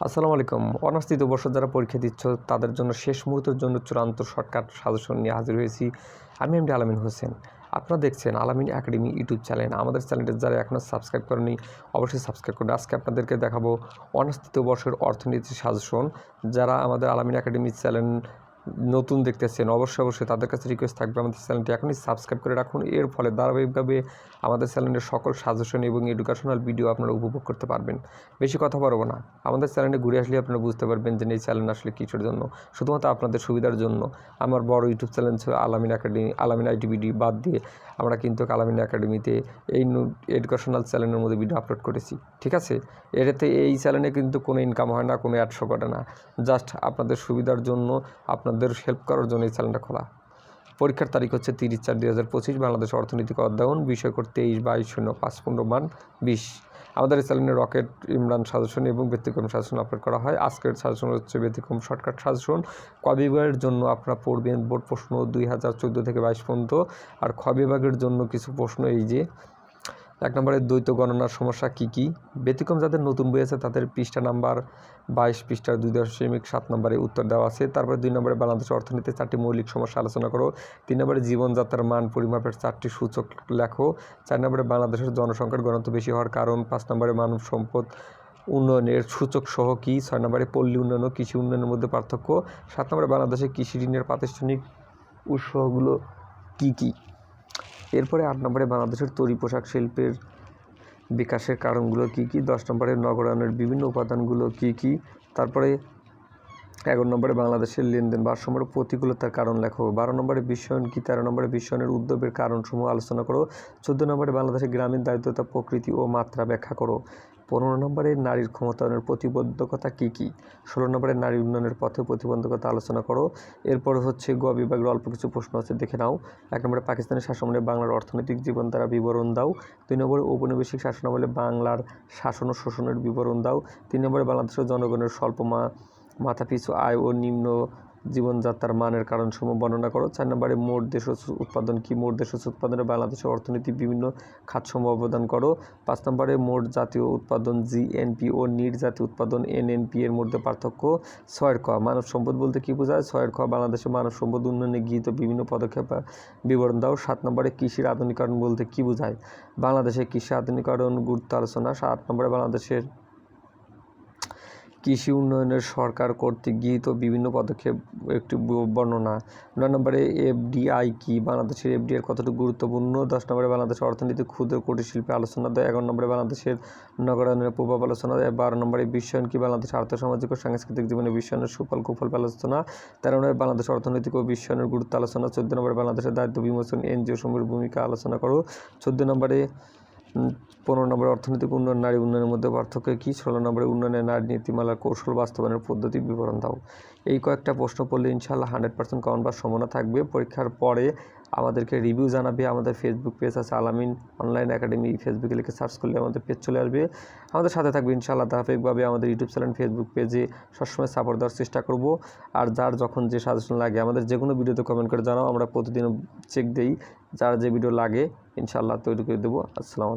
আসসালামু আলাইকুম। অনার্স তৃতীয় বর্ষ যারা পরীক্ষা দিচ্ছ, তাদের জন্য শেষ মুহূর্তের জন্য চূড়ান্ত শর্টকাট সাজেশন নিয়ে হাজির হয়েছি আমি এমডি আলামিন হোসেন। আপনারা দেখছেন আলামিন একাডেমি ইউটিউব চ্যানেল। আমাদের চ্যানেলটি যারা এখনও সাবস্ক্রাইব করেনি, অবশ্যই সাবস্ক্রাইব করুন। আজকে আপনাদেরকে দেখাবো অনার্স তৃতীয় বর্ষের অর্থনীতি সাজেশন। যারা আমাদের আলামিন একাডেমি চ্যানেল নতুন দেখতেছেন, অবশ্যই অবশ্যই তাদের কাছে রিকোয়েস্ট থাকবে আমাদের চ্যানেলটি। এখনই সাবস্ক্রাইব করে রাখুন। এর ফলে ধারাবাহিকভাবে আমাদের চ্যানেলের সকল সাজেশন এবং এডুকেশনাল ভিডিও আপনারা উপভোগ করতে পারবেন। বেশি কথা বলব না। আমাদের চ্যানেলে ঘুরে আসলে আপনারা বুঝতে পারবেন যে এই চ্যানেল আসলে কিছুর জন্য। শুধুমাত্র আপনাদের সুবিধার জন্য। আমার বড় ইউটিউব চ্যানেল ছিল আলামিন একাডেমি আলামিন আইটিভিডি বাদ দিয়ে আমরা কিন্তু আলামিন একাডেমিতে এই এডুকেশনাল চ্যানেলের মধ্যে ভিডিও আপলোড করেছি। ঠিক আছে? এটাতে এই চ্যানেলে কিন্তু কোনো ইনকাম হয় না, কোনো অ্যাডশো করে না। জাস্ট আপনাদের সুবিধার জন্য আপনাদের হেল্প করার জন্য এই চ্যানেলটা খোলা। পরীক্ষার তারিখ হচ্ছে তিরিশ চার দুই হাজার পঁচিশ, বাংলাদেশ অর্থনৈতিক অধ্যয়ন বিষয় করতে তেইশ, বাইশ, শূন্য, পাঁচ, পনেরো, মান বিশ। আমাদের এই চ্যানেলে রকেট, ইমরান সাজেশন এবং ব্যতিক্রম সাজেশন আপলোড করা হয়। আজকের সাজেশন হচ্ছে ব্যতিক্রম শর্টকাট সাজেশন। ক বিভাগের জন্য আপনারা পড়বেন বোর্ড প্রশ্ন দুই হাজার চোদ্দ থেকে বাইশ পর্যন্ত। আর খ বিভাগের জন্য কিছু প্রশ্ন এই যে এক নম্বরে দ্বৈত গণনার সমস্যা কী কী? ব্যতিক্রম যাদের নতুন বই আছে, তাদের পৃষ্ঠা নাম্বার বাইশ পৃষ্ঠার দুই দশমিক সাত নম্বরে উত্তর দেওয়া আছে। তারপরে দুই নম্বরে বাংলাদেশ অর্থনীতির চারটি মৌলিক সমস্যা আলোচনা করো। তিন নম্বরে জীবনযাত্রার মান, পরিমাপের চারটি সূচক লেখো। চার নম্বরে বাংলাদেশের জনসংখ্যার ঘনত্ব বেশি হওয়ার কারণ। পাঁচ নম্বরে মানব সম্পদ উন্নয়নের সূচক সহ কী? ছয় নম্বরে পল্লী উন্নয়ন ও কৃষি উন্নয়নের মধ্যে পার্থক্য। সাত নম্বরে বাংলাদেশের কৃষি ঋণের প্রাতিষ্ঠানিক উৎসগুলো কী কী? এরপরে আট নম্বরে বাংলাদেশের তৈরি পোশাক শিল্পের বিকাশের কারণগুলো কি কি? দশ নম্বরে নগরায়নের বিভিন্ন উপাদানগুলো কি কি? তারপরে এগারো নম্বরে বাংলাদেশের লেনদেন ভারসাম্যের প্রতিকূলতার কারণ লেখো। বারো নম্বরে বিশ্বায়ন কী? তেরো নম্বরে বিশ্বায়নের উদ্যোগের কারণসমূহ আলোচনা করো। চোদ্দ নম্বরে বাংলাদেশের গ্রামীণ দারিদ্রতা, প্রকৃতি ও মাত্রা ব্যাখ্যা করো। পনেরো নম্বরে নারীর ক্ষমতায়নের প্রতিবন্ধকতা কী কী? ষোলো নম্বরে নারী উন্নয়নের পথে প্রতিবন্ধকতা আলোচনা করো। এরপর হচ্ছে গ বিভাগের অল্প কিছু প্রশ্ন আছে, দেখে নাও। এক নম্বরে পাকিস্তানের শাসনামলে বাংলার অর্থনৈতিক জীবন দ্বারা বিবরণ দাও। দুই নম্বরে ঔপনিবেশিক শাসনামলে বাংলার শাসন ও শোষণের বিবরণ দাও। তিন নম্বরে বাংলাদেশের জনগণের স্বল্প মা, মাথাপিছু আয় ও নিম্ন জীবনযাত্রার মানের কারণসমূহ বর্ণনা করো। চার নম্বরে, মোট দেশ উৎপাদন কি? মোট দেশ উৎপাদনে বাংলাদেশের অর্থনীতি বিভিন্ন খাতসমূহ অবদান করো। পাঁচ নম্বরে, মোট জাতীয় উৎপাদন জিএনপি ও নিট জাতীয় উৎপাদন এনএনপি এর মধ্যে পার্থক্য ছয়ের ক। মানব সম্পদ বলতে কী বোঝায়? ছয়ের খ বাংলাদেশের মানব সম্পদ উন্নয়নে গৃহীত বিভিন্ন পদক্ষেপ বিবরণ দাও। সাত নম্বরে, কৃষির আধুনিকরণ বলতে কী বোঝায়? বাংলাদেশের কৃষি আধুনিকরণ গুরুত্ব আলোচনা। সাত নম্বরে, বাংলাদেশের কৃষি উন্নয়নের সরকার কর্তৃক গৃহীত বিভিন্ন পদক্ষেপ, একটি বর্ণনা। নয় নম্বরে, এফডিআই কি? বাংলাদেশের এফডিআই কতটুকু গুরুত্বপূর্ণ? দশ নম্বরে বাংলাদেশের অর্থনীতি ক্ষুদ্র কুটির শিল্পে আলোচনা দেয় এগারো নম্বরে, বাংলাদেশের নগরায়নের প্রভাব আলোচনা দেয় বারো নম্বরে, বিশ্বায়ন কি? বাংলাদেশের আর্থসামাজিক ও সাংস্কৃতিক জীবনে বিশ্বায়নের সুফল, কুফল আলোচনা। তেরো নম্বরে বাংলাদেশের অর্থনৈতিক ও বিশ্বায়নের গুরুত্ব আলোচনা। চোদ্দ নম্বরে, বাংলাদেশের দায়িত্ব বিমোচন, এনজিও সমূহের ভূমিকা আলোচনা করো। চোদ্দ নম্বরে পনেরো নম্বরে অর্থনৈতিক উন্নয়ন, নারী উন্নয়নের মধ্যে পার্থক্য কী? ষোলো নম্বরে উন্নয়নের নারী নীতিমালার কৌশল বাস্তবায়নের পদ্ধতি বিবরণ দাও। এই কয়েকটা প্রশ্ন পড়লে ইনশাল্লাহ হান্ড্রেড পার্সেন্ট কমন বা সম্ভাবনা থাকবে। পরীক্ষার পরে আমাদেরকে রিভিউ জানাবে। আমাদের ফেসবুক পেজ আছে আলামিন অনলাইন একাডেমি। ফেসবুকে লিখে সার্চ করলে আমাদের পেজ চলে আসবে। আমাদের সাথে থাকবে ইনশাআল্লাহ ধারাবাহিকভাবে আমাদের ইউটিউব চ্যানেল, ফেসবুক পেজে সবসময় সাপোর্ট দেওয়ার চেষ্টা করব। আর যার যখন যে সাজেশন লাগে, আমাদের যে কোনো ভিডিওতে কমেন্ট করে জানাও। আমরা প্রতিদিন চেক দিই, যার যে ভিডিও লাগে, ইনশাআল্লাহ তৈরি করে দেবো। আসসালাম